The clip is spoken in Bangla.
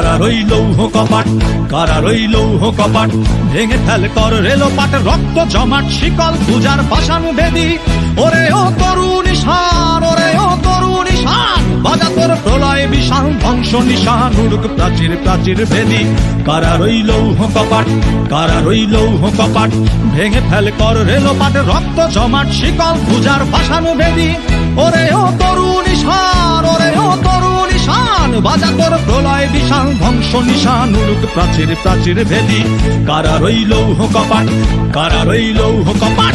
কারা রইল কপাট, কারা রইল কপাট? ভেঙে ফেল কর রেলোপাট রক্ত জমাট, শিকল পূজার পাশান বেদি। ওরে ও তরুণ ঈশান, ওরে ও তরুণ ঈশান, বাজা তোর প্রলয় বিশাল ধ্বংস নিশান, উড়ুক প্রাচীর প্রাচীর ভেদি কারা রইল কপাট, কারা রইল কপাট? ভেঙে ফেল কর রেলোপাট রক্ত জমাট, শিকল পূজার পাশান বেদি। ওরে ও তরুণ তরুণ বাজা কর প্রলয় বিশাল, ধ্বংস নিশান উড়ুক প্রাচীর প্রাচীর ভেদি। কারা রইল কপাট? কারা রইল কপাট?